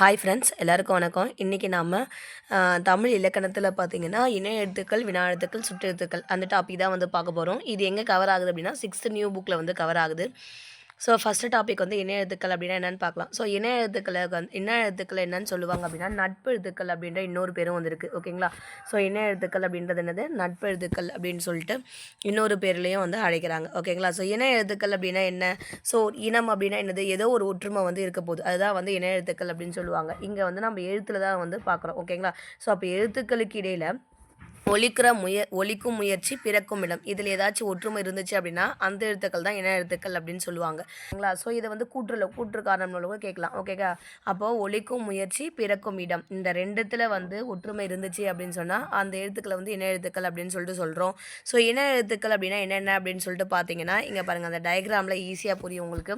Hi friends எல்லாருக்கும் வணக்கம். இன்றைக்கி நாம் தமிழ் இலக்கணத்தில் பார்த்தீங்கன்னா இணைய எழுத்துக்கள் வினா எழுத்துக்கள் சுற்றெழுத்துக்கள் அந்த டாபிக் தான் வந்து பார்க்க போகிறோம் இது எங்கே கவர் ஆகுது அப்படின்னா சிக்ஸ்த்து நியூ புக்கில் வந்து கவர் ஆகுது. ஸோ ஃபஸ்ட்டு டாபிக் வந்து இணைய எழுத்துக்கள் அப்படின்னா என்னென்னு பார்க்கலாம். ஸோ இணைய எழுத்துக்களை வந்து இணைய எழுத்துக்கள் என்னன்னு சொல்லுவாங்க அப்படின்னா நட்பு எழுத்துக்கள் அப்படின்ற இன்னொரு பேரும் வந்திருக்கு. ஓகேங்களா ஸோ இணைய எழுத்துக்கள் அப்படின்றது என்னது? நட்பு எழுத்துக்கள் அப்படின்னு சொல்லிட்டு இன்னொரு பேர்லேயும் வந்து அழைக்கிறாங்க. ஓகேங்களா ஸோ இணைய எழுத்துக்கள் அப்படின்னா என்ன? ஸோ இனம் அப்படின்னா என்னது? ஏதோ ஒரு ஒற்றுமை வந்து இருக்க போகுது. அதுதான் வந்து இணைய எழுத்துக்கள் அப்படின்னு சொல்லுவாங்க. இங்கே வந்து நம்ம எழுத்தில் தான் வந்து பார்க்குறோம். ஓகேங்களா ஸோ அப்போ எழுத்துக்களுக்கு இடையில் ஒலிக்கிற முய ஒலிக்கும் முயற்சி பிறக்கும் இடம். இதில் ஏதாச்சும் ஒற்றுமை இருந்துச்சு அப்படின்னா அந்த எழுத்துக்கள் தான் இன எழுத்துக்கள் அப்படின்னு சொல்லுவாங்க. சரிங்களா? ஸோ இதை வந்து கூற்றுல கூற்று காரணம் கேட்கலாம். ஓகேக்கா அப்போது ஒழிக்கும் முயற்சி பிறக்கும் இடம். இந்த ரெண்டுத்தில் வந்து ஒற்றுமை இருந்துச்சு அப்படின்னு சொன்னால் அந்த எழுத்துக்களை வந்து இன எழுத்துக்கள் அப்படின்னு சொல்லிட்டு சொல்கிறோம் ஸோ இன எழுத்துக்கள் அப்படின்னா என்னென்ன அப்படின்னு சொல்லிட்டு பார்த்தீங்கன்னா இங்கே பாருங்கள் அந்த டயக்ராமில் ஈஸியாக புரியும் உங்களுக்கு.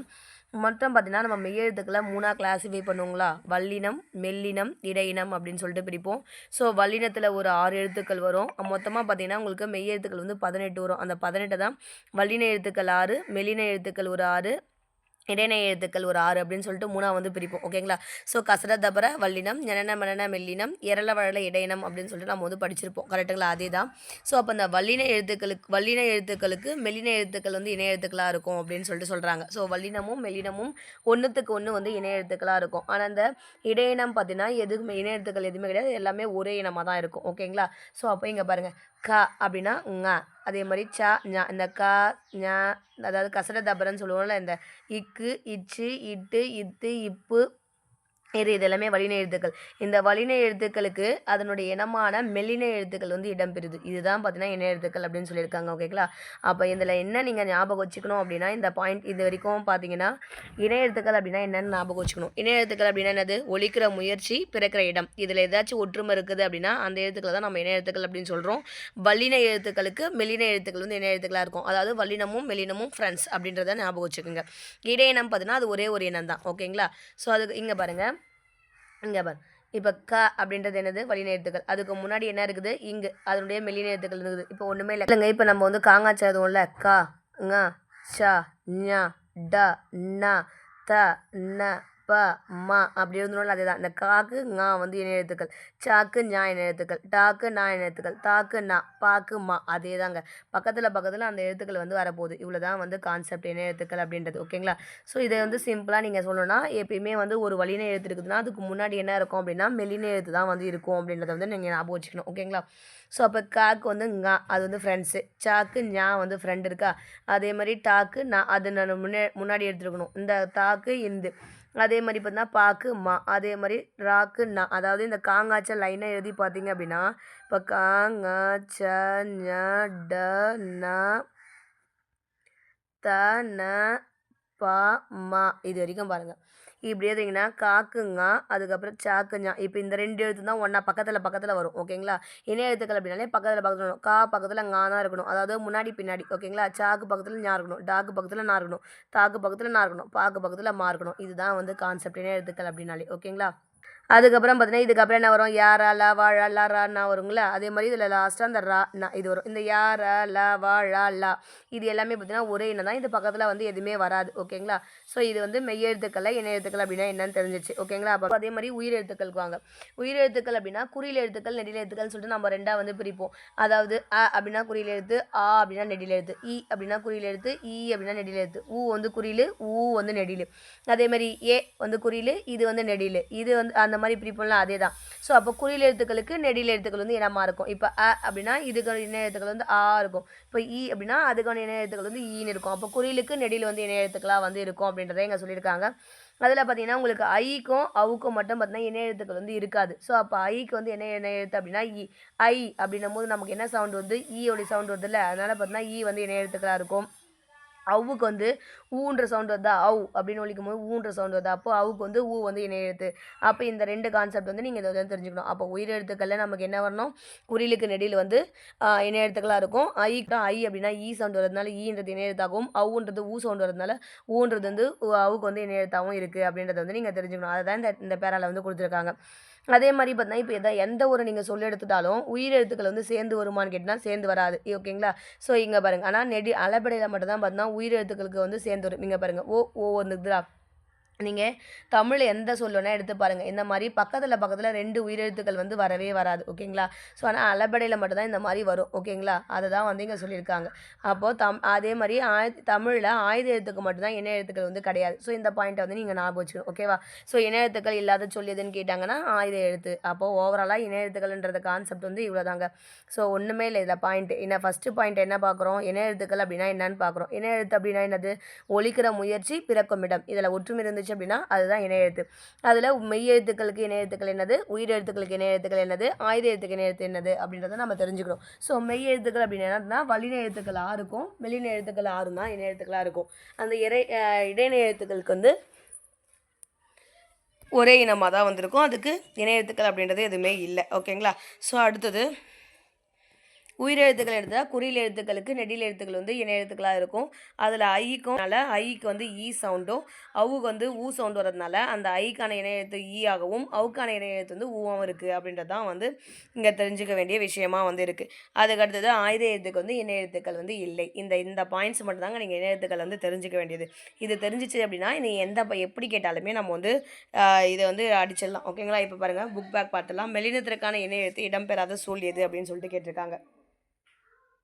மொத்தம் பார்த்தீங்கன்னா நம்ம மெய்யெழுத்துக்களை மூணாக கிளாஸிஃபை பண்ணுவோங்களா? வல்லினம் மெல்லினம் இடையினம் அப்படின்னு சொல்லிட்டு பிரிப்போம். ஸோ வல்லினத்தில் ஒரு ஆறு எழுத்துக்கள் வரும். மொத்தமாக பார்த்தீங்கன்னா உங்களுக்கு மெய்யெழுத்துக்கள் வந்து பதினெட்டு வரும். அந்த பதினெட்டு தான் வல்லின எழுத்துக்கள் ஆறு மெல்லின எழுத்துக்கள் ஒரு ஆறு இடையின எழுத்துக்கள் ஒரு ஆறு அப்படின்னு சொல்லிட்டு மூணாக வந்து பிரிப்போம். ஓகேங்களா ஸோ கசர தபர வல்லினம் ஜனன மனன மெல்லினம் இரள வழல இடையினம் அப்படின்னு சொல்லிட்டு நம்ம வந்து படிச்சிருப்போம். கரெக்டுங்களா அதே தான் ஸோ அப்போ அந்த வல்லின எழுத்துக்களுக்கு வல்லின எழுத்துக்களுக்கு மெல்லின எழுத்துக்கள் வந்து இணைய எழுத்துக்களாக இருக்கும் அப்படின்னு சொல்லிட்டு சொல்கிறாங்க ஸோ வல்லினமும் மெல்லினமும் ஒன்றுத்துக்கு ஒன்று வந்து இணைய எழுத்துக்களாக இருக்கும். ஆனால் அந்த இடையினம் பார்த்தீங்கன்னா எதுவுமே இணைய எழுத்துக்கள் எதுவுமே கிடையாது. எல்லாமே ஒரே இனமாக தான் இருக்கும் ஓகேங்களா ஸோ அப்போ இங்கே பாருங்கள் க அப்படின்னா ங அதே மாதிரி ச ஞ இந்த க ஞ அதாவது கசட தபரன்னு சொல்லுவோம்ல இந்த இக்கு இச்சு இட்டு இத்து இப்பு இது இதெல்லாமே வலின எழுத்துக்கள். இந்த வலின எழுத்துக்களுக்கு அதனுடைய இனமான மெல்லின எழுத்துக்கள் வந்து இடம்பெறுது. இதுதான் பார்த்தீங்கன்னா இன எழுத்துக்கள் அப்படின்னு சொல்லியிருக்காங்க ஓகேங்களா அப்போ இதில் என்ன நீங்கள் ஞாபகம் வச்சுக்கணும் அப்படின்னா இந்த பாயிண்ட் இது வரைக்கும் பார்த்தீங்கன்னா இன எழுத்துக்கள் அப்படின்னா என்னென்னு ஞாபகம் வச்சுக்கணும். இன எழுத்துக்கள் அப்படின்னா என்னது? ஒழிக்கிற முயற்சி பிறக்கிற இடம். இதில் ஏதாச்சும் ஒற்றுமை இருக்குது அப்படின்னா அந்த எழுத்துக்களை தான் நம்ம இன எழுத்துக்கள் அப்படின்னு சொல்கிறோம் வல்லின எழுத்துக்களுக்கு மெல்லின எழுத்துக்கள் வந்து இன எழுத்துக்களாக இருக்கும். அதாவது வல்லினமும் மெல்லினமும் ஃப்ரெண்ட்ஸ் அப்படின்றத ஞாபகம் வச்சுக்கோங்க. இடையினம் பார்த்தீங்கன்னா அது ஒரே ஒரு இனம் தான் ஓகேங்களா ஸோ அதுக்கு இங்கே பாருங்கள் இங்கே பார். இப்போ க அப்படின்றது என்னது? வலின அதுக்கு முன்னாடி என்ன இருக்குது? இங்கு. அதனுடைய மெல்லின இருக்குது. இப்போ ஒன்றுமே இல்லை. இல்லைங்க இப்போ நம்ம வந்து காங்காச்சா எழுதுவோம்ல க ங ஷ ஞ ட ந த ந ப ம அப்படி எழுதணும்ல அதே தான் இந்த காக்கு ஞா வந்து இணை எழுத்துக்கள்? சாக்கு ஞா இணை எழுத்துக்கள்? டாக்கு நா இணை எழுத்துக்கள்? தாக்கு நா பாக்கு மா அதே தாங்க பக்கத்தில் பக்கத்தில் அந்த எழுத்துக்கள் வந்து வரப்போகுது. இவ்வளோ தான் வந்து கான்செப்ட் இணை எழுத்துக்கள் அப்படின்றது ஓகேங்களா? ஸோ இதை வந்து சிம்பிளாக நீங்கள் சொல்லணும்னா எப்பயுமே வந்து ஒரு வலின எழுத்து இருக்குதுன்னா அதுக்கு முன்னாடி என்ன இருக்கும் அப்படின்னா மெல்லின எழுத்து தான் வந்து இருக்கும் அப்படின்றத வந்து நீங்கள் ஞாபகம் வச்சுக்கணும் ஓகேங்களா? ஸோ அப்போ காக்கு வந்து ஞா அது வந்து ஃப்ரெண்ட்ஸு சாக்கு ஞா வந்து ஃப்ரெண்ட் இருக்கா? அதே மாதிரி டாக்கு நான் அது நான் முன்னே முன்னாடி எடுத்துருக்கணும். இந்த தாக்கு இந்து. அதே மாதிரி பார்த்தீங்கன்னா பாக்கு மா அதே மாதிரி ராக்கு நா அதாவது இந்த காங்காச்ச லைனை எழுதி பார்த்தீங்க அப்படின்னா இப்போ காங்காச்ச ஞ ட ந த ந ப மா இது வரைக்கும் பாருங்கள் இப்படி எழுதிங்கன்னா காக்குங்க அதுக்கப்புறம் சாக்குஞ்சா இப்போ இந்த ரெண்டு எழுத்து தான் ஒன்றா பக்கத்தில் பக்கத்தில் வரும். ஓகேங்களா? இணைய எழுத்துக்கள் அப்படின்னாலே பக்கத்தில் பக்கத்தில் வரும். கா பக்கத்தில் ngா தான் இருக்கணும். அதாவது முன்னாடி பின்னாடி. ஓகேங்களா? சாக்கு பக்கத்தில் ஞா இருக்கணும். டாக்கு பக்கத்தில் நான் இருக்கணும். தாக்கு பக்கத்தில் நான் இருக்கணும். பாக்கு பக்கத்தில் மா இருக்கணும். இதுதான் வந்து கான்செப்ட் இணைய எழுத்துக்கள் அப்படின்னாலே. ஓகேங்களா? அதுக்கப்புறம் பார்த்தீங்கன்னா இதுக்கப்புறம் என்ன வரும்? யாரா லா வாழா லா ரான்னா வருங்களா? அதே மாதிரி இதில் லாஸ்ட்டாக அந்த ரா நான் இது வரும். இந்த யாரா லா வாழா லா இது எல்லாமே பார்த்தீங்கன்னா ஒரே இனம் தான். இது பக்கத்தில் வந்து எதுவுமே வராது. ஓகேங்களா? ஸோ இது வந்து மெய்யெழுத்துக்கள் இணை எழுத்துக்கள் அப்படின்னா என்னன்னு தெரிஞ்சிச்சு. ஓகேங்களா? அப்போ அதே மாதிரி உயிர் எழுத்துக்களுக்கு வாங்க. உயிர் எழுத்துக்கள் அப்படின்னா குறியில் எழுத்துக்கள் நெடில் எழுத்துக்கள்னு சொல்லிட்டு நம்ம ரெண்டாக வந்து பிரிப்போம். அதாவது அ அப்படின்னா குறியில் எழுத்து ஆ அப்படின்னா நெடில் எழுத்து இ அப்படின்னா குறியில் எழுத்து இ அப்படின்னா நெடில் எழுத்து ஊ வந்து குறியில் ஊ வந்து நெடில். அதே மாதிரி ஏ வந்து குறியில் இது வந்து நெடில். இது வந்து அந்த மாதிரி பிரிப்போம்லாம் அதே தான் ஸோ அப்போ குறியில் எழுத்துக்களுக்கு நெடியில் எழுத்துக்கள் வந்து இனமாக இருக்கும். இப்போ அ அப்படின்னா இதுக்கான இணைய எழுத்துக்கள் வந்து ஆ இருக்கும். இப்போ இ அப்படின்னா அதுக்கான இணைய எழுத்துக்கள் வந்து ஈன்னு இருக்கும். அப்போ குறிலுக்கு நெடியில் வந்து இணைய எழுத்துக்களாக வந்து இருக்கும் அப்படின்றத இங்கே சொல்லியிருக்காங்க. அதில் பார்த்தீங்கன்னா உங்களுக்கு ஐக்கும் அவுக்கும் மட்டும் பார்த்தீங்கன்னா இணைய எழுத்துக்கள் வந்து இருக்காது. ஸோ அப்போ ஐக்கு வந்து என்ன இணைய எழுத்து அப்படின்னா இ ஐ அப்படின்னும் போது நமக்கு என்ன சவுண்ட் வந்து ஈயோடைய சவுண்ட் வருது இல்லை அதனால் பார்த்தீங்கன்னா இ வந்து இணைய எழுத்துக்களாக இருக்கும். அவுக்கு வந்து ஊன்ற சவுண்ட் வருதா அவு அப்படின்னு ஒழிக்கும் போது ஊன்ற சவுண்ட் வருதா அப்போ அவுக்கு வந்து ஊ வந்து இணை எழுத்து. அப்போ இந்த ரெண்டு கான்செப்ட் வந்து நீங்கள் இதை வந்து தெரிஞ்சுக்கணும். அப்போ உயிர் எழுத்துக்களில் நமக்கு என்ன வரணும்? குறிலுக்கு நெடியில் வந்து இணை எழுத்துக்களாக இருக்கும். ஐக்கு ஐ அப்படின்னா ஈ சவுண்ட் வரதுனால ஈன்றது இணை எழுத்தாகவும் அவுன்றது ஊ சவுண்ட் வரதுனால ஊன்றது வந்து அவுக்கு வந்து இணை எழுத்தாகவும் இருக்குது அப்படின்றத வந்து நீங்கள் தெரிஞ்சுக்கணும். அதை தான் இந்த இந்த பேரால வந்து கொடுத்துருக்காங்க. அதே மாதிரி பார்த்தீங்கன்னா இப்போ எதா எந்த ஒரு நீங்கள் சொல்லி எடுத்துட்டாலும் உயிர் எழுத்துக்கள் வந்து சேர்ந்து வருமான்னு கேட்டால் சேர்ந்து வராது. ஓகேங்களா? ஸோ இங்கே பாருங்கள் ஆனால் நெடி அளபடையில் மட்டும் தான் பார்த்தீங்கன்னா உயிர் எழுத்துக்களுக்கு வந்து சேர்ந்து வரும். இங்கே பாருங்கள் ஓ ஓ வந்துதுடா நீங்கள் தமிழ் எந்த சொல் எடுத்து பாருங்கள் இந்த மாதிரி பக்கத்தில் பக்கத்தில் ரெண்டு உயிரெழுத்துக்கள் வந்து வரவே வராது. ஓகேங்களா? ஸோ ஆனால் அலபடையில் மட்டும்தான் இந்த மாதிரி வரும். ஓகேங்களா? அதை தான் வந்து இங்கே சொல்லியிருக்காங்க. அப்போது தம் அதே மாதிரி ஆய தமிழில் ஆயுத எழுத்துக்கு மட்டும்தான் இணை எழுத்துக்கள் வந்து கிடையாது. ஸோ இந்த பாயிண்ட்டை வந்து நீங்கள் ஞாபகம் வச்சுக்கணும். ஓகேவா? ஸோ இணை எழுத்துக்கள் இல்லாத சொல்லியதுன்னு எதுன்னு கேட்டாங்கன்னா ஆயுத எழுத்து. அப்போது ஓவராலாக இணை எழுத்துக்கள்ன்றது கான்செப்ட் வந்து இவ்வளோதாங்க ஸோ ஒன்றுமே இல்லை இதில் பாயிண்ட் என்ன ஃபஸ்ட்டு பாயிண்ட் என்ன பார்க்குறோம் இணை எழுத்துக்கள் அப்படின்னா என்னன்னு பார்க்குறோம் இணை எழுத்து அப்படின்னா என்னது? ஒழிக்கிற முயற்சி பிறக்கும் இடம். இதில் ஒற்றுமை இருந்துச்சு அப்படின்னா அதுதான் இணையெழுத்து அதில் மெய் எழுத்துக்களுக்கு இணை எழுத்துக்கள் என்னது? உயிர் எழுத்துக்களுக்கு இணை எழுத்துக்கள் என்னது? ஆயுத எழுத்துக்கு இணை எழுத்து என்னது? அப்படின்றத நம்ம தெரிஞ்சுக்கிறோம் ஸோ மெய் எழுத்துக்கள் அப்படின்னு என்னன்னா வலின எழுத்துக்கள் இருக்கும் மெல்லின எழுத்துக்கள் ஆறும் தான் இணைய எழுத்துக்களாக இருக்கும். அந்த இறை இடைநிலை எழுத்துக்களுக்கு வந்து ஒரே இனமாக தான் வந்திருக்கும். அதுக்கு இணையத்துக்கள் அப்படின்றது எதுவுமே இல்லை. ஓகேங்களா ஸோ அடுத்தது உயிரெழுத்துக்கள் எடுத்தால் குறியில் எழுத்துக்களுக்கு நெடில் எழுத்துக்கள் வந்து இணை எழுத்துக்களாக இருக்கும். அதில் ஐக்கும் ஐக்கு வந்து e ஈ சவுண்டும் அவுக்கு வந்து ஊ சவுண்ட் வரதுனால அந்த ஐக்கான இணை எழுத்து ஈ ஆகவும் அவுக்கான இணை எழுத்து வந்து ஊவும் இருக்குது அப்படின்றது தான் வந்து இங்கே தெரிஞ்சுக்க வேண்டிய விஷயமா வந்து இருக்குது அதுக்கு அடுத்தது ஆயுத எழுத்துக்கு வந்து இணை எழுத்துக்கள் வந்து இல்லை. இந்த இந்த பாயிண்ட்ஸ் மட்டும் தாங்க நீங்கள் இணை எழுத்துக்கள் வந்து தெரிஞ்சுக்க வேண்டியது. இது தெரிஞ்சிச்சு அப்படின்னா நீ எந்த எப்படி கேட்டாலுமே நம்ம வந்து இதை வந்து அடிச்சிடலாம். ஓகேங்களா? இப்போ பாருங்கள் புக் பேக் பார்த்துலாம் மெலினத்திற்கான இணை எழுத்து இடம்பெறாத சூழ் எது அப்படின்னு சொல்லிட்டு கேட்டிருக்காங்க.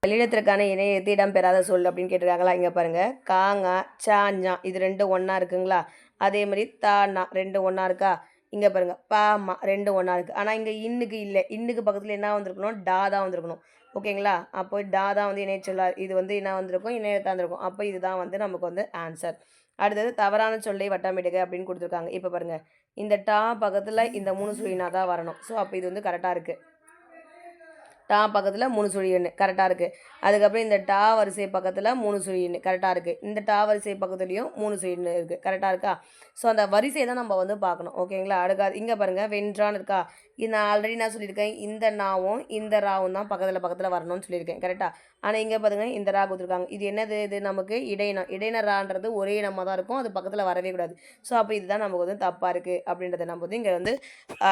வெளியிடத்திற்கான இணையத்து இடம்பெறாத சொல் அப்படின்னு கேட்டிருக்காங்களா? இங்கே பாருங்கள் காங்க சாஞ்சா இது ரெண்டு ஒன்றா இருக்குங்களா? அதே மாதிரி தானா ரெண்டு ஒன்றா இருக்கா? இங்கே பாருங்கள் பா மா ரெண்டும் ஒன்றா இருக்குது ஆனால் இங்கே இன்னுக்கு இல்லை. இன்னுக்கு பக்கத்தில் என்ன வந்திருக்கணும்? டா தான் வந்திருக்கணும். ஓகேங்களா? அப்போ டா தான் வந்து இணை இது வந்து என்ன வந்திருக்கும்? இணையத்தான் வந்திருக்கும். அப்போ இதுதான் வந்து நமக்கு வந்து ஆன்சர் அடுத்தது தவறான சொல்லை வட்டமிடுக அப்படின்னு கொடுத்துருக்காங்க. இப்போ பாருங்கள் இந்த டா பக்கத்தில் இந்த மூணு சுழினா தான் வரணும். ஸோ அப்போ இது வந்து கரெக்டாக இருக்குது டா பக்கத்தில் மூணு சுழி எண்ணு. கரெக்டாக இருக்குது அதுக்கப்புறம் இந்த டா வரிசை பக்கத்தில் மூணு சுழி எண்ணு. கரெக்டாக இருக்குது இந்த டா வரிசை பக்கத்துலேயும் மூணு சுழி எண்ணு இருக்குது கரெக்டாக இருக்கா? ஸோ அந்த வரிசையை தான் நம்ம வந்து பார்க்கணும். ஓகேங்களா அடுக்காது. இங்கே பாருங்கள் வென்றான்னு இருக்கா? இது நான் ஆல்ரெடி நான் சொல்லியிருக்கேன். இந்த நாவும் இந்த ராவும் தான் பக்கத்தில் பக்கத்தில் வரணும்னு சொல்லியிருக்கேன். கரெக்டாக ஆனால் இங்கே பாருங்க இந்த ரா கொடுத்துருக்காங்க. இது என்னது இது? நமக்கு இடையினம். இடையினரான்றது ஒரே இனமாக தான் இருக்கும். அது பக்கத்தில் வரவே கூடாது. ஸோ அப்போ இதுதான் நமக்கு வந்து தப்பாக இருக்குது அப்படின்றத நம்ம வந்து இங்கே வந்து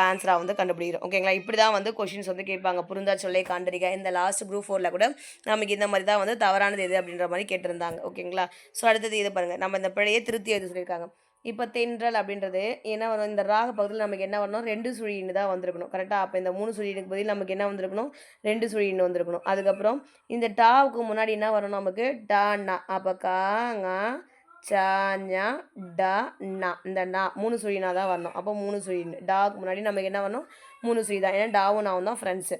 ஆன்சராக வந்து கண்டுபிடிக்கிறோம். ஓகேங்களா இப்படி தான் வந்து கொஷின்ஸ் வந்து கேட்பாங்க. புரிந்தா சொல்லை காண்டறிக இந்த லாஸ்ட் குரூப் ஃபோரில் கூட நமக்கு இந்த மாதிரி தான் வந்து தவறானது எது அப்படின்ற மாதிரி கேட்டிருந்தாங்க. ஓகேங்களா ஸோ அடுத்தது இது பாருங்கள் நம்ம இந்த பிழையை திருத்தி எழுத சொல்லியிருக்காங்க. இப்போ தென்றல் அப்படின்றது என்ன வரும்? இந்த ராக பக்கத்தில் நமக்கு என்ன வரணும்? ரெண்டு சுழின்னு தான் வந்திருக்கணும். கரெக்டாக அப்போ இந்த மூணு சுழினுக்கு பதில் நமக்கு என்ன வந்திருக்கணும்? ரெண்டு சுழின்னு வந்திருக்கணும். அதுக்கப்புறம் இந்த டாவுக்கு முன்னாடி என்ன வரணும் நமக்கு? டா அப்போ காங்கா சாஞ்சா சா டா நா. இந்த நா மூணு சுழினா தான் வரணும். அப்போ மூணு சுழின்னு டாவுக்கு முன்னாடி நமக்கு என்ன வரணும்? மூணு சுழி தான். ஏன்னா டாவும் நாவும் தான் ஃப்ரெண்ட்ஸு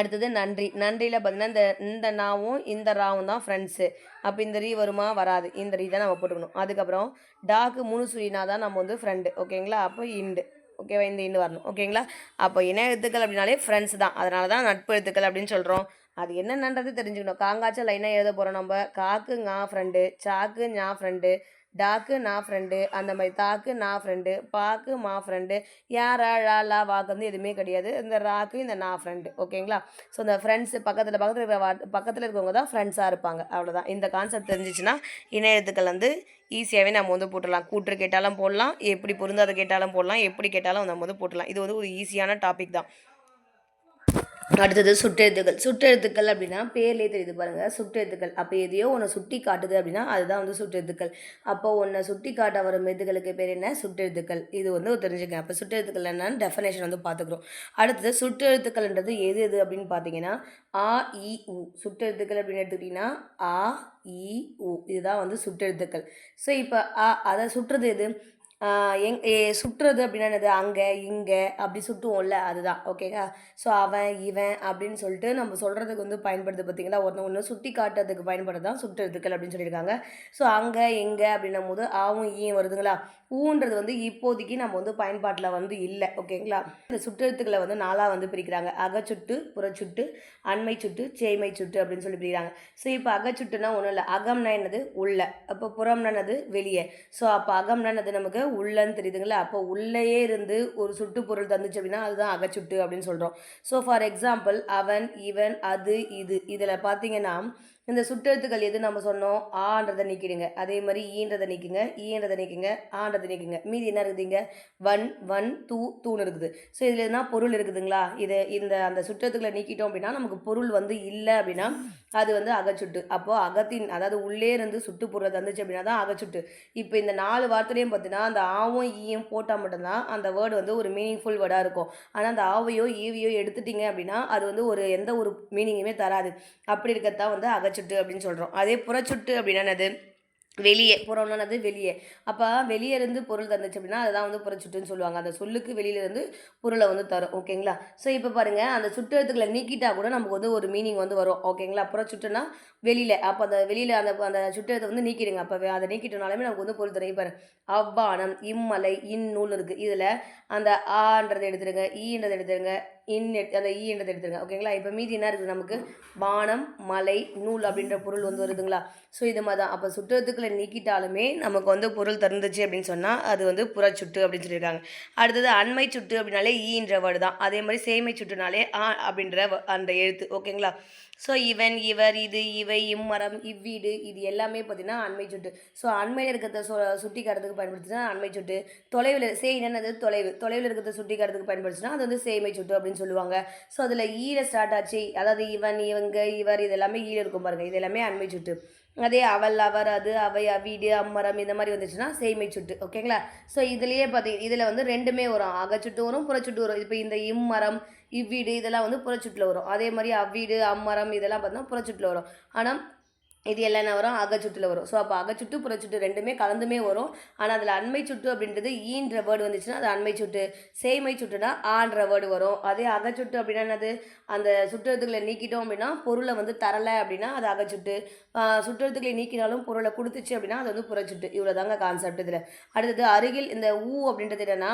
அடுத்தது நன்றி. நன்றியில் பார்த்தீங்கன்னா இந்த இந்த நாவும் இந்த ராவும் தான் ஃப்ரெண்ட்ஸு அப்போ இந்த ரீ வருமா வராது. இந்த ரீ தான் நம்ம போட்டுக்கணும். அதுக்கப்புறம் டாக்கு மூணு தான் நம்ம வந்து ஃப்ரெண்டு ஓகேங்களா அப்போ இண்டு. ஓகேவா இந்த இண்டு வரணும். ஓகேங்களா அப்போ இன எழுத்துக்கள் அப்படின்னாலே ஃப்ரெண்ட்ஸ் தான். அதனால தான் நட்பு எழுத்துக்கள் அப்படின்னு சொல்கிறோம் அது என்னென்னன்றது தெரிஞ்சுக்கணும். காங்காச்சா லைனாக எழுத போகிறோம் நம்ம. காக்கு ngா ஃப்ரெண்டு சாக்கு ஞா ஃப்ரெண்டு டாக்கு நான் ஃப்ரெண்டு அந்த மாதிரி தாக்கு நான் ஃப்ரெண்டு பாக்கு மா ஃப்ரெண்டு யாரா லா லா வாக்கு வந்து எதுவுமே கிடையாது. இந்த ராக்கு இந்த நான் ஃப்ரெண்டு ஓகேங்களா? ஸோ இந்த ஃப்ரெண்ட்ஸ் பக்கத்தில் பக்கத்தில் இருக்கிற வா பக்கத்தில் இருக்கவங்க தான் ஃப்ரெண்ட்ஸாக இருப்பாங்க. அவ்வளோதான் இந்த கான்செப்ட் தெரிஞ்சிச்சுன்னா இணையத்துக்கள் வந்து ஈஸியாகவே நம்ம வந்து போட்டுடலாம். கூற்று கேட்டாலும் போடலாம் எப்படி பொருந்தாத கேட்டாலும் போடலாம் எப்படி கேட்டாலும் நம்ம வந்து போட்டுடலாம். இது வந்து ஒரு ஈஸியான டாபிக் தான். அடுத்தது சுட்டெழுத்துக்கள் சுட்டெழுத்துக்கள் அப்படின்னா பேர்லேயே தெரியுது பாருங்கள் சுட்டெழுத்துக்கள் அப்போ எதையோ ஒன்று சுட்டி காட்டுது அப்படின்னா அதுதான் வந்து சுற்றெழுத்துக்கள். அப்போ ஒன்றை சுட்டி காட்ட வரும் எழுத்துக்களுக்கு பேர் என்ன? சுட்டெழுத்துக்கள் இது வந்து தெரிஞ்சுக்கங்க. அப்போ சுற்றெழுத்துக்கள் என்னன்னு டெஃபனேஷன் வந்து பார்த்துக்குறோம் அடுத்தது சுற்றெழுத்துக்கள்ன்றது எது எது அப்படின்னு பார்த்தீங்கன்னா ஆ இ உ. சுட்டெழுத்துக்கள் அப்படின்னு எடுத்துக்கிட்டிங்கன்னா ஆ இ உ. இதுதான் வந்து சுட்டெழுத்துக்கள் ஸோ இப்போ ஆ அதை சுற்றுறது எது? எங் ஏ சுற்றுறது அப்படின்னா என்னது? அங்கே இங்கே அப்படி சுட்டுவோம்ல அதுதான். ஓகேங்களா ஸோ அவன் இவன் அப்படின்னு சொல்லிட்டு நம்ம சொல்கிறதுக்கு வந்து பயன்படுது பார்த்திங்களா? ஒன்று ஒன்று சுட்டி காட்டுறதுக்கு பயன்படுது தான் சுட்டெழுத்துக்கள் அப்படின்னு சொல்லியிருக்காங்க. ஸோ அங்கே எங்கே அப்படின்னும் போது ஆவும் ஈயும் வருதுங்களா? ஊன்றது வந்து இப்போதைக்கு நம்ம வந்து பயன்பாட்டில் வந்து இல்லை. ஓகேங்களா இந்த சுற்றெழுத்துக்களை வந்து நாளாக வந்து பிரிக்கிறாங்க. அகச்சுட்டு புறச்சுட்டு அண்மை சுட்டு சேமை சுட்டு அப்படின்னு சொல்லி பிரிக்கிறாங்க. ஸோ இப்போ அகச்சுட்டுனா ஒன்றும் இல்லை. அகம்னா என்னது? உள்ள. அப்போ புறம்னா என்னது? வெளியே. ஸோ அப்போ அகம்னா என்னது நமக்கு? உள்ளன்னு தெரியுதுங்களா? அப்போ உள்ளேயே இருந்து ஒரு சுட்டு பொருள் தந்துச்சு அப்படின்னா அதுதான் அகச்சுட்டு அப்படின்னு சொல்கிறோம் ஸோ ஃபார் எக்ஸாம்பிள் அவன் இவன் அது இது. இதில் பார்த்தீங்கன்னா இந்த சுற்றெழுத்துக்கள் எது நம்ம சொன்னோம்? ஆன்றதை நீக்கிடுங்க. அதே மாதிரி ஈன்றதை நீக்குங்க. ஈன்றதை நீக்குங்க. ஆன்றதை நீக்குங்க. மீதி என்ன இருக்குதுங்க? வன் வன் தூ தூன்னு இருக்குது. ஸோ இதில் எதுனா பொருள் இருக்குதுங்களா? இது இந்த அந்த சுற்றத்துக்களை நீக்கிட்டோம் அப்படின்னா நமக்கு பொருள் வந்து இல்லை அப்படின்னா அது வந்து அகச்சுட்டு. அப்போது அகத்தின் அதாவது உள்ளே இருந்து சுட்டு பொருள் தந்துச்சு அப்படின்னா தான் அகச்சுட்டு. இப்போ இந்த நாலு வார்த்தையிலையும் பார்த்தீங்கன்னா அந்த ஆவும் ஈயும் போட்டால் மட்டும்தான் அந்த வேர்டு வந்து ஒரு மீனிங்ஃபுல் வேர்டாக இருக்கும். ஆனால் அந்த ஆவையோ ஈவியோ எடுத்துட்டீங்க அப்படின்னா அது வந்து ஒரு எந்த ஒரு மீனிங்குமே தராது. அப்படி இருக்கிறதான் வந்து புறச்சுட்டு அப்படின்னு சொல்கிறோம் அதே புறச்சுட்டு அப்படின்னா என்னது? வெளியே. புறம்னானது வெளியே. அப்போ வெளியே இருந்து பொருள் தந்துச்சு அப்படின்னா அதுதான் வந்து புறச்சுட்டுன்னு சொல்லுவாங்க. அந்த சொல்லுக்கு வெளியிலேருந்து பொருளை வந்து தரும். ஓகேங்களா ஸோ இப்போ பாருங்கள் அந்த சுற்றெழுத்துக்களை நீக்கிட்டா கூட நமக்கு வந்து ஒரு மீனிங் வந்து வரும். ஓகேங்களா புறச்சுட்டுனா வெளியில். அப்போ அந்த வெளியில் அந்த அந்த சுற்றெழுத்தை வந்து நீக்கிடுங்க. அப்போ அதை நீக்கிட்டனாலுமே நமக்கு வந்து பொருள் தரும். இப்போ அவ்வானம் இம்மலை இந்நூல் இருக்குது இதில் அந்த ஆன்றதை எடுத்துருங்க ஈன்றதை எடுத்துருங்க இன் எடு- அந்த ஈன்றதை எடுத்துருங்க. ஓகேங்களா இப்போ மீதி என்ன இருக்குது நமக்கு? வானம் மலை நூல் அப்படின்ற பொருள் வந்து வருதுங்களா? ஸோ இது மாதிரி தான் அப்போ சுற்றத்துக்களை நீக்கிட்டாலுமே நமக்கு வந்து பொருள் திறந்துச்சு அப்படின்னு சொன்னால் அது வந்து புறச்சுட்டு அப்படின்னு சொல்லியிருக்காங்க அடுத்தது அண்மை சுட்டு அப்படின்னாலே ஈன்ற வேர்டு தான். அதே மாதிரி சேமை சுட்டுனாலே ஆ அப்படின்ற வ- அந்த எழுத்து. ஓகேங்களா ஸோ இவன் இவர் இது இவை இம்மரம் இவ்வீடு இது எல்லாமே பார்த்தீங்கன்னா அண்மை சுட்டு. ஸோ அண்மையில் இருக்கிறத சொ சுட்டி காட்டுறதுக்கு பயன்படுத்தினா அண்மை சுட்டு. தொலைவில் சே என்னது? தொலைவு. தொலைவில் இருக்கிறத சுட்டி காட்டுறதுக்கு பயன்படுத்தினா அது வந்து சேமை சுட்டு அப்படின்னு சொல்லுவாங்க. ஸோ அதில் ஈர ஸ்டார்ட் ஆச்சு. அதாவது இவன் இவங்க இவர் இதெல்லாமே ஈழ ஈர இருக்கும் பாருங்க. இது எல்லாமே அண்மை சுட்டு. அதே அவள் அவர் அது அவை அவீடு அம்மரம் இந்த மாதிரி வந்துச்சுன்னா சேமை சுட்டு. ஓகேங்களா ஸோ இதுலேயே பார்த்தி இதில் வந்து ரெண்டுமே வரும். அகச்சுட்டு வரும் புறச்சுட்டு வரும். இப்போ இந்த இம்மரம் இவ்வீடு இதெல்லாம் வந்து புறச்சுட்டில் வரும். அதே மாதிரி அவ்வீடு அம்மரம் இதெல்லாம் பார்த்தோம்னா புறச்சுட்டில் வரும். ஆனால் இது எல்லாம் என்ன வரும் அகச்சுட்டில் வரும். ஸோ அப்போ அகச்சுட்டு புறச்சுட்டு ரெண்டுமே கலந்துமே வரும். ஆனால் அதில் அண்மை சுட்டு அப்படின்றது ஈன்ற வேர்டு வந்துச்சுன்னா அது அண்மை சுட்டு சேமை சுட்டுனா ஆன்ற வேர்டு வரும். அதே அகச்சுட்டு அப்படின்னா என்னது? அந்த சுற்றத்துக்களை நீக்கிட்டோம் அப்படின்னா பொருளை வந்து தரலை அப்படின்னா அது அகச்சுட்டு ஆஹ் நீக்கினாலும் பொருளை கொடுத்துச்சு அப்படின்னா அது வந்து புறச்சுட்டு இவ்வளோ தாங்க கான்செப்ட் இதில். அடுத்தது அருகில் இந்த ஊ அப்படின்றது என்னென்னா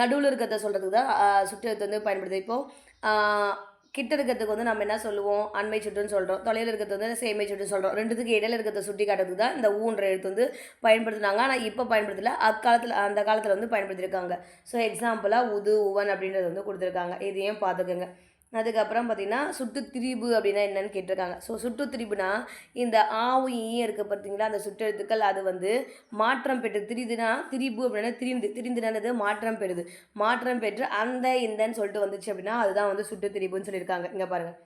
நடுவில் இருக்கிறத சொல்கிறதுக்கு தான் சுற்றுறது வந்து பயன்படுது இப்போது கிட்ட இருக்கிறதுக்கு வந்து நம்ம என்ன சொல்லுவோம்? அண்மை சுட்டுன்னு சொல்கிறோம் தொலைவில் இருக்கிறது வந்து சேமை சுட்டுன்னு சொல்கிறோம் ரெண்டுத்துக்கு இடையில இருக்கிறத சுட்டி காட்டுறதுக்கு தான் இந்த ஊன்ற எழுத்து வந்து பயன்படுத்தினாங்க. ஆனால் இப்போ பயன்படுத்தல. அக்காலத்தில் அந்த காலத்தில் வந்து பயன்படுத்தியிருக்காங்க. ஸோ எக்ஸாம்பிளாக உது உவன் அப்படின்றது வந்து கொடுத்துருக்காங்க. இதையும் பார்த்துக்கோங்க. அதுக்கப்புறம் பார்த்திங்கன்னா சுட்டு திரிபு அப்படின்னா என்னன்னு கேட்டிருக்காங்க. ஸோ சுட்டு திரிபுனா இந்த ஆவு ஈயும் இருக்க பார்த்தீங்களா? அந்த சுட்டெழுத்துக்கள் அது வந்து மாற்றம் பெற்று திரிதுனா திரிபு அப்படின்னா திரிந்து திரிந்துனது மாற்றம் பெறுது. மாற்றம் பெற்று அந்த இந்தன்னு சொல்லிட்டு வந்துச்சு அப்படின்னா அதுதான் வந்து சுட்டு திரிபுன்னு சொல்லியிருக்காங்க. இங்கே பாருங்கள்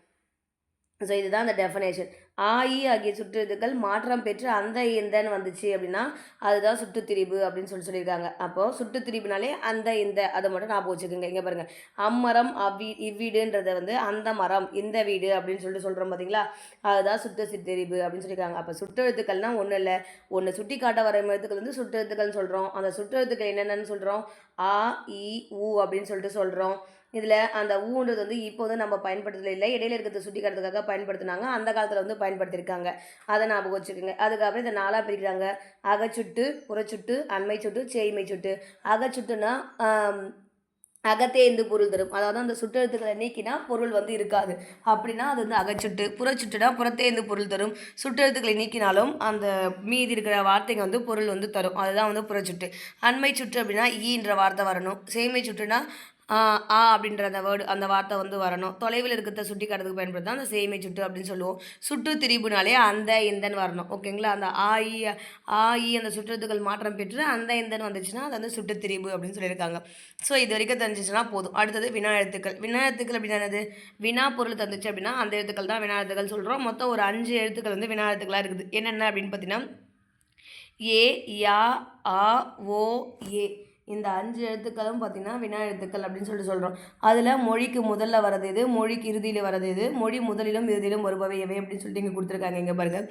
ஸோ இதுதான் அந்த டெஃபனேஷன் ஆயி ஆகிய சுற்றுதுகள் மாற்றம் பெற்று அந்த இந்தன்னு வந்துச்சு அப்படின்னா அதுதான் சுற்றுத்திரிபு அப்படின்னு சொல்லி சொல்லியிருக்காங்க. அப்போது சுற்றுத்திரிபுனாலே அந்த இந்த அதை மட்டும் ஞாபகம் வச்சுக்கோங்க. இங்கே பாருங்கள் அம்மரம் அவ்வீ இவ்வீடுன்றதை வந்து அந்த மரம் இந்த வீடு அப்படின்னு சொல்லிட்டு சொல்கிறோம் பார்த்தீங்களா அதுதான் சுற்று சித்தரிப்பு அப்படின்னு சொல்லியிருக்காங்க. அப்போ சுற்றெழுத்துக்கள்னால் ஒன்றும் இல்லை. ஒன்று சுட்டி காட்ட வர எழுத்துக்கள் வந்து சுற்றெழுத்துக்கள்னு சொல்கிறோம் அந்த சுற்றெழுத்துக்கள் என்னென்னு சொல்கிறோம் ஆ இ ஊ அப்படின்னு சொல்லிட்டு சொல்கிறோம் இதில் அந்த ஊன்றது வந்து இப்போ வந்து நம்ம பயன்படுத்தல இல்லை. இடையில இருக்கிறத சுட்டிக்கிறதுக்காக பயன்படுத்தினாங்க. அந்த காலத்தில் வந்து பயன்படுத்தியிருக்காங்க அதை ஞாபகம் வச்சுக்கோங்க. அதுக்கப்புறம் இந்த நாளாக பிரிக்கிறாங்க. அகச்சுட்டு புறச்சுட்டு அண்மை சுட்டு செய்மை சுட்டு அகச்சுட்டுனா ஆம், அகத்தேந்து பொருள் தரும். அதாவது அந்த சுற்றெழுத்துக்களை நீக்கினா பொருள் வந்து இருக்காது. அப்படின்னா அது வந்து அகச்சுட்டு புறச்சுட்டுனா புறத்தேந்து பொருள் தரும். சுற்றெழுத்துக்களை நீக்கினாலும் அந்த மீதி இருக்கிற வார்த்தைங்க வந்து பொருள் வந்து தரும். அதுதான் வந்து புறச்சுட்டு. அண்மை சுட்டு அப்படின்னா ஈன்ற வார்த்தை வரணும். சேமை சுட்டுனா ஆ ஆ அப்படின்ற அந்த வேர்டு அந்த வார்த்தை வந்து வரணும். தொலைவில் இருக்கிறத சுட்டி காட்டுறதுக்கு பயன்படுத்தா அந்த சேமை சுட்டு அப்படின்னு சொல்லுவோம். சுட்டு திரிபுனாலே அந்த இந்தன்னு வரணும். ஓகேங்களா அந்த ஆயி ஆயி அந்த சுற்றத்துக்கள் மாற்றம் பெற்று அந்த இந்தன் வந்துச்சுன்னா அது வந்து சுட்டு திரிபு அப்படின்னு சொல்லியிருக்காங்க. ஸோ இது வரைக்கும் தெரிஞ்சிச்சுன்னா போதும். அடுத்தது வினா எழுத்துக்கள். வினா எழுத்துக்கள் அப்படின்னா என்னது? வினா பொருள் தந்துச்சு அப்படின்னா அந்த எழுத்துக்கள் தான் வினா எழுத்துக்கள் சொல்கிறோம் மொத்தம் ஒரு அஞ்சு எழுத்துக்கள் வந்து வினா எழுத்துக்களாக இருக்குது. என்னென்ன அப்படின்னு பார்த்தீங்கன்னா ஏ யா ஆ ஓ ஏ. இந்த அஞ்சு எழுத்துக்களும் பார்த்தீங்கன்னா வினா எழுத்துக்கள் அப்படின்னு சொல்லிட்டு சொல்கிறோம் அதில் மொழிக்கு முதல்ல வரது இது மொழிக்கு இறுதியில் வரது இது மொழி முதலிலும் இறுதியிலும் வருபவை எவை அப்படின்னு சொல்லிட்டு இங்கே கொடுத்துருக்காங்க இங்கே பாருங்கள்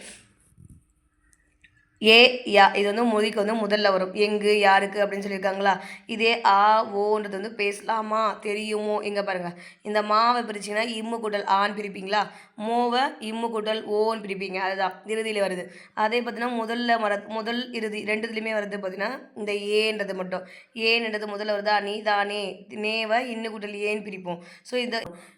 ஏ யா இது வந்து மொழிக்கு வந்து முதல்ல வரும். எங்கு யாருக்கு அப்படின்னு சொல்லியிருக்காங்களா? இதே ஆ ஓன்றது வந்து பேசலாமா? தெரியுமோ? இங்கே பாருங்க. இந்த மாவை பிரிச்சிங்கன்னா இம்மு கூட்டல் ஆன் பிரிப்பீங்களா? மோவை இம்மு கூட்டல் ஓன்னு பிரிப்பீங்க. அதுதான். இறுதியில் வருது. அதே பார்த்தீங்கன்னா முதல்ல வர முதல் இறுதி ரெண்டுத்துலேயுமே வருது பார்த்தீங்கன்னா இந்த ஏன்றது மட்டும். ஏன்றது முதல்ல வருதா? நீ தானே. நேவை இன்னு கூட்டல் ஏன்னு பிரிப்போம். ஸோ இந்த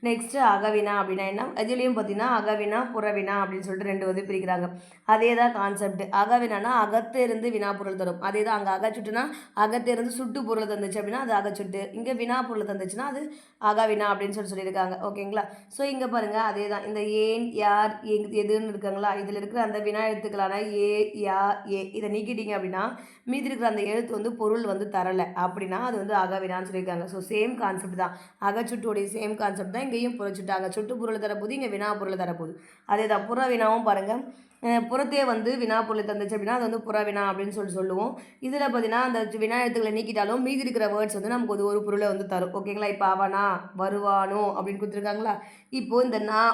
நெக்ஸ்ட்டு அகவினா அப்படின்னா என்ன? இதுலேயும் பார்த்தீங்கன்னா அகவினா புறவினா அப்படின்னு சொல்லிட்டு ரெண்டு வந்து பிரிக்கிறாங்க. அதே தான் கான்செப்ட் அகவினா வினானா அகத்து இருந்து வினா பொருள் தரும். அதே தான் அங்கே அகச்சுட்டுனா அகத்து இருந்து சுட்டு பொருள் தந்துச்சு அப்படின்னா அது அகச்சுட்டு இங்கே வினா பொருள் தந்துச்சுன்னா அது அகா வினா அப்படின்னு சொல்லி சொல்லியிருக்காங்க. ஓகேங்களா? ஸோ இங்கே பாருங்கள் அதே தான் இந்த ஏன் யார் எங் எதுன்னு இருக்காங்களா? இதில் இருக்கிற அந்த வினா எழுத்துக்களான ஏ யா ஏ இதை நீக்கிட்டீங்க அப்படின்னா மீதி இருக்கிற அந்த எழுத்து வந்து பொருள் வந்து தரலை அப்படின்னா அது வந்து அக வினான்னு சொல்லியிருக்காங்க. ஸோ சேம் கான்செப்ட் தான். அகச்சுட்டோடைய சேம் கான்செப்ட் தான் இங்கேயும் புறச்சுட்டாங்க சுட்டு பொருள் தரப்போது இங்கே வினா பொருள் தரப்போகுது அதே தான் புற வினாவும் பாருங்கள் புறத்தே வந்து வினா பொருள் தந்துச்சு அப்படின்னா அது வந்து புற வினா அப்படின்னு சொல்லி சொல்லுவோம். இதில் பார்த்தீங்கன்னா அந்த வினா எழுத்துக்களை நீக்கிட்டாலும் மீதி இருக்கிற வேர்ட்ஸ் வந்து நமக்கு ஒரு ஒரு பொருளை வந்து தரும். ஓகேங்களா இப்போ அவனா வருவானோ அப்படின்னு கொடுத்துருக்காங்களா? இப்போது இந்த நான்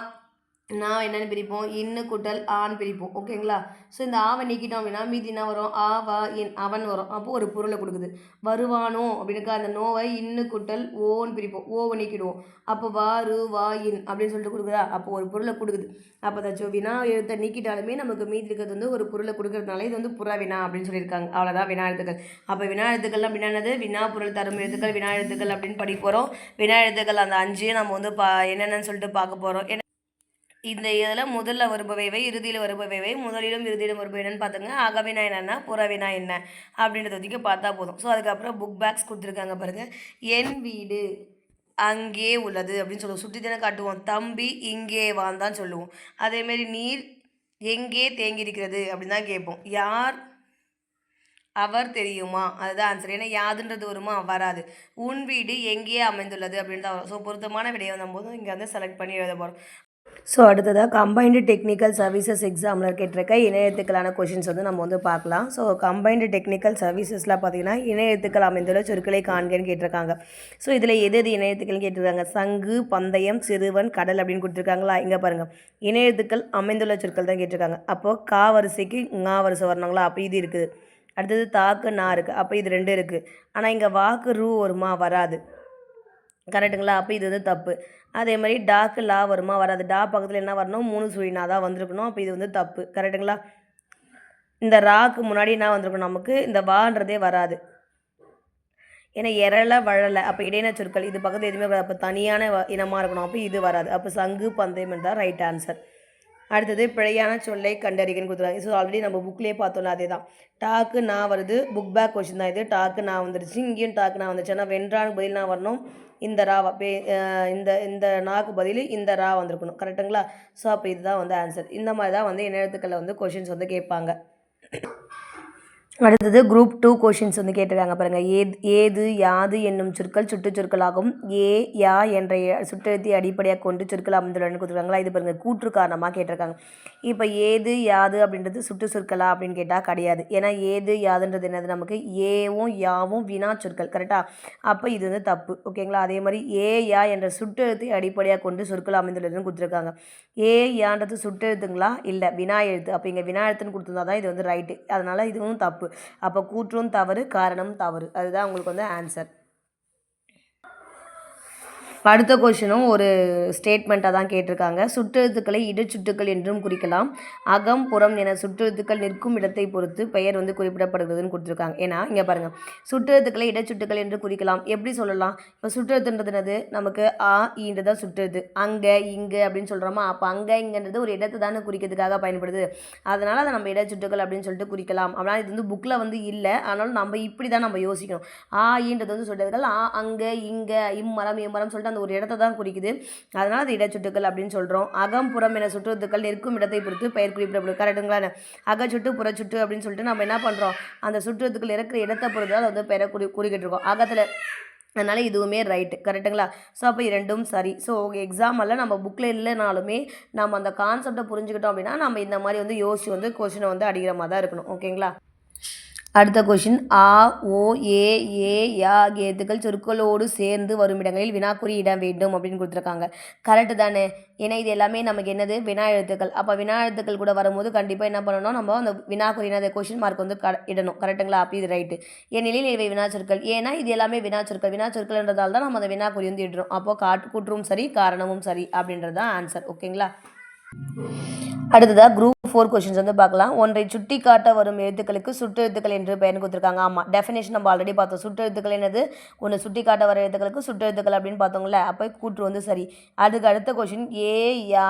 நான் என்னென்னு பிரிப்போம். இன்னு கூட்டல் ஆண் பிரிப்போம். ஓகேங்களா? ஸோ இந்த ஆவை நீக்கிட்டோம் அப்படின்னா மீதி என்ன வரும்? ஆ வா என் அவன் வரும். அப்போது ஒரு பொருளை கொடுக்குது. வருவானோ அப்படின்னுக்கா அந்த நோவை இன்னு கூட்டல் ஓன்னு பிரிப்போம். ஓவை நீக்கிடுவோம். அப்போ வா ரு வா இன் அப்படின்னு சொல்லிட்டு கொடுக்குதா? அப்போ ஒரு பொருளை கொடுக்குது. அப்போ அதாச்சும் வினா எழுத்தை நீக்கிட்டாலுமே நமக்கு மீதி இருக்கிறது வந்து ஒரு பொருளை கொடுக்கறதுனால இது வந்து புற வினா அப்படின்னு சொல்லியிருக்காங்க. அவ்வளோதான் வினா எழுத்துக்கள். அப்போ வினா எழுத்துக்கள்லாம் அப்படின்னா என்னது? வினா பொருள் தரும் எழுத்துக்கள் வினா எழுத்துக்கள் அப்படின்னு படிக்க போகிறோம் வினா எழுத்துக்கள் அந்த அஞ்சு நம்ம வந்து பா என்னென்னு சொல்லிட்டு பார்க்க போகிறோம் இந்த இதில் முதல்ல வருபவைவை இறுதியில் வருபவைவை முதலிலும் இறுதியிலும் வருபவைன்னு என்னன்னு பார்த்துங்க. அகவினா என்னென்னா புறவினா என்ன? அப்படின்றத வரைக்கும் பார்த்தா போதும். ஸோ அதுக்கப்புறம் புக் பேக்ஸ் கொடுத்துருக்காங்க பாருங்கள் என் வீடு அங்கே உள்ளது அப்படின்னு சொல்லுவோம். சுற்றி தானே காட்டுவோம். தம்பி இங்கே வாந்தான் சொல்லுவோம். அதேமாரி நீர் எங்கே தேங்கியிருக்கிறது அப்படின்னு தான் கேட்போம். யார்? அவர் தெரியுமா? அதுதான் ஆன்சர் ஏன்னா யாதுன்றது வருமா? வராது. உன் வீடு எங்கேயே அமைந்துள்ளது அப்படின்னு தான் வரும். ஸோ பொருத்தமான விடையை வந்தபோது இங்கே வந்து செலக்ட் பண்ணி எழுத போகிறோம் ஸோ அடுத்ததாக கம்பைன்டு டெக்னிக்கல் சர்வீசஸ் எக்ஸாமில் கேட்டிருக்க இணையத்துக்களான கொஷின்ஸ் வந்து நம்ம வந்து பார்க்கலாம். ஸோ கம்பைன்டு டெக்னிக்கல் சர்வீசஸில் பார்த்தீங்கன்னா இணையத்துக்கள் அமைந்துள்ள சொற்களை காண்கன்னு கேட்டிருக்காங்க. ஸோ இதில் எது எது இணையத்துக்கள்னு கேட்டிருக்காங்க? சங்கு பந்தயம் சிறுவன் கடல் அப்படின்னு கொடுத்துருக்காங்களா? இங்கே பாருங்கள் இணையத்துக்கள் அமைந்துள்ள சொற்கள் தான் கேட்டிருக்காங்க. அப்போது கா வரிசைக்கு ஙா வரிசை வரணுங்களா? அப்போ இது இருக்குது. அடுத்தது தாக்கு நா இருக்குது. அப்போ இது ரெண்டு இருக்குது. ஆனால் இங்கே வாக்கு ரூ வருமா? வராது. கரெக்டுங்களா? அப்போ இது வந்து தப்பு. அதே மாதிரி டாக்கு லா வருமா? வராது. டா பக்கத்தில் என்ன வரணும்? மூணு சுழினா தான் வந்திருக்கணும். அப்போ இது வந்து தப்பு. கரெக்டுங்களா? இந்த ராக்கு முன்னாடி என்ன வந்திருக்கணும் நமக்கு இந்த வான்றதே வராது. ஏன்னா எரள வழலை அப்போ இடையின சொற்கள். இது பக்கத்தில் எதுவுமே வராது. அப்போ தனியான வ- இனமாக இருக்கணும். அப்போ இது வராது. அப்போ சங்கு பந்தயம் தான் ரைட் ஆன்சர் அடுத்தது பிழையான சொல்லை கண்டறிகன்னு கொடுத்துருக்காங்க. ஸோ ஆல்ரெடி நம்ம புக்லேயே பார்த்தோம்ல அதே தான் டாக்கு நான் வருது புக் பேக் கொஷின் தான் இது. டாக்கு நான் வந்துருச்சு இங்கேயும் டாக்கு நான் வந்துருச்சு. ஆனால் வென்றான்னு பதில் நான் வரணும் இந்த ரா பே இந்த இந்த நாக்கு பதில் இந்த ரா வந்திருக்கணும். கரெக்டுங்களா ஸோ அப்போ இதுதான் வந்து ஆன்சர் இந்த மாதிரி தான் வந்து இணையத்துக்களில் வந்து கொஷின்ஸ் வந்து கேட்பாங்க. அடுத்தது குரூப் டூ கொஷின்ஸ் வந்து கேட்டிருக்காங்க பாருங்கள் ஏது ஏது யாது என்னும் சொற்கள் சுற்றுச்சொற்களாகும். ஏ யா என்ற சுற்றெழுத்தை அடிப்படையாக கொண்டு சொற்கள் அமைந்துள்ளன்னு கொடுத்துருக்காங்களா? இது பாருங்கள் கூற்று காரணமாக கேட்டிருக்காங்க. இப்போ ஏது யாது அப்படின்றது சுட்டு சொற்களா அப்படின்னு கேட்டால் கிடையாது. ஏன்னா ஏது யாதுன்றது என்னது நமக்கு? ஏவும் யாவும் வினா சொற்கள் கரெக்டாக அப்போ இது வந்து தப்பு. ஓகேங்களா அதே மாதிரி ஏ யா என்ற சுட்டெழுத்தை அடிப்படையாக கொண்டு சொற்கள் அமைந்துள்ளதுன்னு கொடுத்துருக்காங்க. ஏ யான்றது சுட்டெழுத்துங்களா இல்லை வினா எழுத்து. அப்போ இங்கே வினா எழுத்துன்னு கொடுத்துருந்தா தான் இது வந்து ரைட்டு அதனால் இதுவும் தப்பு. அப்போ கூற்றும் தவறு காரணம் தவறு. அதுதான் உங்களுக்கு வந்து ஆன்சர் அடுத்த கொஷினும் ஒரு ஸ்டேட்மெண்ட்டாக தான் கேட்டிருக்காங்க. சுற்றெழுத்துக்களை இடைச்சுட்டுக்கள் என்றும் குறிக்கலாம். அகம் புறம் என சுற்றெழுத்துக்கள் நிற்கும் இடத்தை பொறுத்து பெயர் வந்து குறிப்பிடப்படுகிறதுன்னு கொடுத்துருக்காங்க. ஏன்னா இங்கே பாருங்கள் சுற்றெழுத்துக்களை இடைச்சுட்டுக்கள் என்று குறிக்கலாம். எப்படி சொல்லலாம்? இப்போ சுற்றெழுத்துன்றது என்னது? நமக்கு ஆ ஈன்றது தான் சுற்றெழுத்து. அங்கே இங்கே அப்படின்னு சொல்கிறோமா அப்போ அங்கே இங்கன்றது ஒரு இடத்தை தானே குறிக்கிறதுக்காக பயன்படுது. அதனால் அதை நம்ம இடைச்சுட்டுக்கள் அப்படின்னு சொல்லிட்டு குறிக்கலாம். ஆனால் இது வந்து புக்கில் வந்து இல்லை. ஆனாலும் நம்ம இப்படி தான் நம்ம யோசிக்கணும். ஆ ஈன்றது வந்து சொல்கிறதுக்கு ஆ அங்கே இங்கே இம்மரம் இம்மரம் சொல்லிட்டு அந்த ஒரு இடத்தை தான் குறிக்குது. அதனால் அது இடச்சுட்டுக்கள் அப்படின்னு சொல்கிறோம் அகம் புறம் என சுற்றுத்துக்கள் நிற்கும் இடத்தை பொறுத்து பெயர் குறிப்பிடப்படும். கரெக்டுங்களா அகச்சுட்டு புறச்சுட்டு அப்படின்னு சொல்லிட்டு நம்ம என்ன பண்ணுறோம் அந்த சுற்றுத்துக்கள் இருக்கிற இடத்தை பொறுத்து தான் அதை வந்து பெயரை குறி குறிக்கிட்டு இருக்கோம். அகத்தில் அதனால் இதுவுமே ரைட்டு கரெக்டுங்களா ஸோ அப்போ இரண்டும் சரி. ஸோ எக்ஸாமெல்லாம் நம்ம புக்கில் இல்லைனாலுமே நம்ம அந்த கான்செப்டை புரிஞ்சுக்கிட்டோம் அப்படின்னா நம்ம இந்த மாதிரி வந்து யோசிச்சு வந்து கொஷினை வந்து அடிக்கிற மாதிரி தான் இருக்கணும். ஓகேங்களா அடுத்த கொஷின் ஆ ஓ ஏ ஏ யா கேத்துக்கள் சொற்களோடு சேர்ந்து வரும் இடங்களில் வினாக்குறி இடம் வேண்டும் அப்படின்னு கொடுத்துருக்காங்க. கரெக்டு தானே? ஏன்னா இது எல்லாமே நமக்கு என்னது? வினா எழுத்துக்கள். அப்போ வினா எழுத்துக்கள் கூட வரும்போது கண்டிப்பாக என்ன பண்ணணும் நம்ம அந்த வினாக்குறி அந்த கொஷின் மார்க் வந்து க இடணும். கரெக்டுங்களா அப்படி இது ரைட்டு ஏனெனில் இவை வினாச்சொற்கள் ஏன்னா இது எல்லாமே வினாச்சொற்கள் வினாச்சொற்கள்ன்றதால தான் நம்ம அந்த வினாக்குறி வந்து இடுறோம். அப்போ காட்டு கூற்றும் சரி காரணமும் சரி அப்படின்றது தான் ஆன்சர் ஓகேங்களா அடுத்ததாக குரூப் ஃபோர் கொஷின்ஸ் வந்து பார்க்கலாம். ஒன்றை சுட்டி காட்ட வரும் எழுத்துக்களுக்கு சுட்டெழுத்துக்கள் என்று பெயர் கொடுத்துருக்காங்க. ஆமாம் டெஃபினேஷன் நம்ம ஆல்ரெடி பார்த்தோம். சுட்டெழுத்துக்கள் என்னது? ஒன்று சுட்டி காட்ட வர எழுத்துக்களுக்கு சுட்டெழுத்துக்கள் அப்படின்னு பார்த்தோங்களே அப்போ கூற்று வந்து சரி. அதுக்கு அடுத்த கொஷின் ஏ யா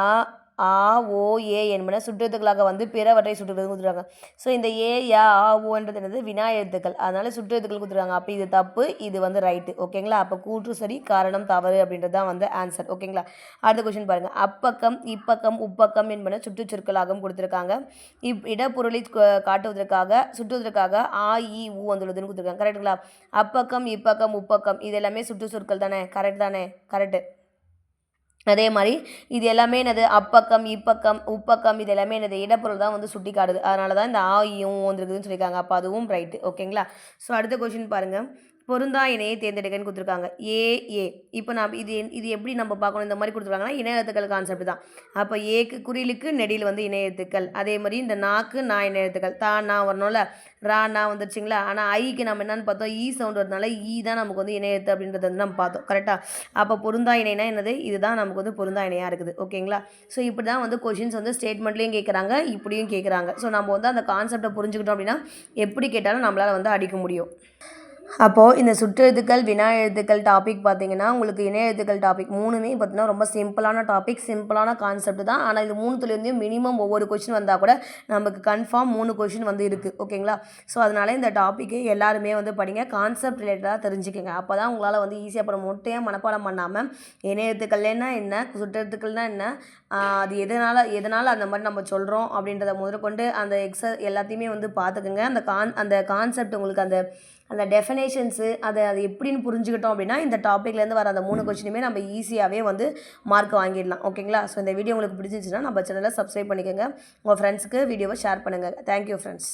ஆ ஓ ஏ என்பன சுற்றெழுத்துக்களாக வந்து பிறவற்றை சுட்டுறது கொடுத்துருக்காங்க. ஸோ இந்த ஏ யா ஆ ஓன்றது என்னது? வினா எழுத்துக்கள். அதனால சுற்றெழுத்துக்கள் கொடுத்துருக்காங்க. அப்போ இது தப்பு இது வந்து ரைட்டு ஓகேங்களா அப்போ கூற்று சரி காரணம் தவறு அப்படின்றது தான் வந்து ஆன்சர் ஓகேங்களா அடுத்த கொஷின் பாருங்கள் அப்பக்கம் இப்பக்கம் உப்பக்கம் என்பன சுற்றுச்சொற்களாகவும் கொடுத்துருக்காங்க. இப் இடப்பொருளை காட்டுவதற்காக சுற்றுவதற்காக ஆ இ ஊ வந்துள்ளதுன்னு கொடுத்துருக்காங்க. கரெக்டுங்களா அப்பக்கம் இப்பக்கம் உப்பக்கம் இது எல்லாமே சுற்றுச்சொற்கள் தானே? கரெக்ட் தானே? கரெக்டு அதே மாதிரி இது எல்லாமே என்னது அப்பக்கம் இப்பக்கம் உப்பக்கம் இது எல்லாமே என்னது இடப்பொருள் தான் வந்து சுட்டி காட்டுது. அதனால தான் இந்த ஆயும் வந்துருக்குதுன்னு சொல்லியிருக்காங்க. அப்போ அதுவும் ரைட்டு ஓகேங்களா ஸோ அடுத்த கொஷின் பாருங்கள் பொருந்தா இணையை தேர்ந்தெடுக்கன்னு கொடுத்துருக்காங்க. ஏ ஏ. இப்போ நான் இது என்- இது எப்படி நம்ம பார்க்கணும்? இந்த மாதிரி கொடுத்துருக்காங்கன்னா இணையத்துக்கள் கான்செப்ட் தான். அப்போ ஏக்கு குறிலுக்கு நெடியில் வந்து இணையத்துக்கள் அதே மாதிரி இந்த நாக்கு நான் இணையத்துக்கள் தா நான் வரணும்ல? ரா நான் வந்துருச்சுங்களா? ஆனால் ஐக்கு நம்ம என்னன்னு பார்த்தோம்? ஈ சவுண்ட் வரதுனால ஈ தான் நமக்கு வந்து இணையத்து அப்படின்றது வந்து நம்ம பார்த்தோம். கரெக்டாக அப்போ பொருந்தா இணைனா என்னது? இதுதான் நமக்கு வந்து பொருந்தா இணையாக இருக்குது. ஓகேங்களா? ஸோ இப்படி தான் வந்து கொஷின்ஸ் வந்து ஸ்டேட்மெண்ட்லேயும் கேட்குறாங்க இப்படியும் கேட்குறாங்க ஸோ நம்ம வந்து அந்த கான்செப்டை புரிஞ்சுக்கிட்டோம் அப்படின்னா எப்படி கேட்டாலும் நம்மளால் வந்து அடிக்க முடியும். அப்போது இந்த சுற்றெழுத்துக்கள் வினா எழுத்துக்கள் டாபிக் பார்த்தீங்கன்னா உங்களுக்கு இணைய எழுத்துக்கள் டாபிக் மூணுமே பார்த்தீங்கன்னா ரொம்ப சிம்பிளான டாபிக் சிம்பிளான கான்செப்ட் தான். ஆனால் இது மூணுத்துலேருந்தையும் மினிமம் ஒவ்வொரு கொஷின் வந்தால் கூட நமக்கு கன்ஃபார்ம் மூணு கொஷின் வந்து இருக்குது ஓகேங்களா ஸோ அதனால் இந்த டாப்பிக்கு எல்லாருமே வந்து படிங்க. கான்செப்ட் ரிலேட்டடாக தெரிஞ்சுக்கோங்க. அப்போ தான் உங்களால் வந்து ஈஸியாக அப்புறம் மொட்டையாக மனப்பாடம் பண்ணாமல் இணைய எழுத்துக்கள்னா என்ன சுற்றெழுத்துக்கள்னா என்ன அது எதனால் எதனால் அந்த மாதிரி நம்ம சொல்கிறோம் அப்படின்றத முதற்கொண்டு அந்த எக்ஸ எல்லாத்தையுமே வந்து பார்த்துக்குங்க. அந்த கான் அந்த கான்செப்ட் உங்களுக்கு அந்த அந்த டெஃபினேஷன்ஸு அதை அது எப்படின்னு புரிஞ்சுக்கிட்டோம் அப்படின்னா இந்த டாப்பிக்லேருந்து வர அந்த மூணு கொஸ்டினுமே நம்ம ஈஸியாகவே வந்து மார்க் வாங்கிடலாம். ஓகேங்களா ஸோ இந்த வீடியோ உங்களுக்கு பிடிச்சிருந்துச்சுன்னா நம்ம சேனலை சப்ஸ்கிரைப் பண்ணிக்கோங்க. உங்கள் ஃப்ரெண்ட்ஸுக்கு வீடியோவை ஷேர் பண்ணுங்கள் தேங்க்யூ ஃப்ரெண்ட்ஸ்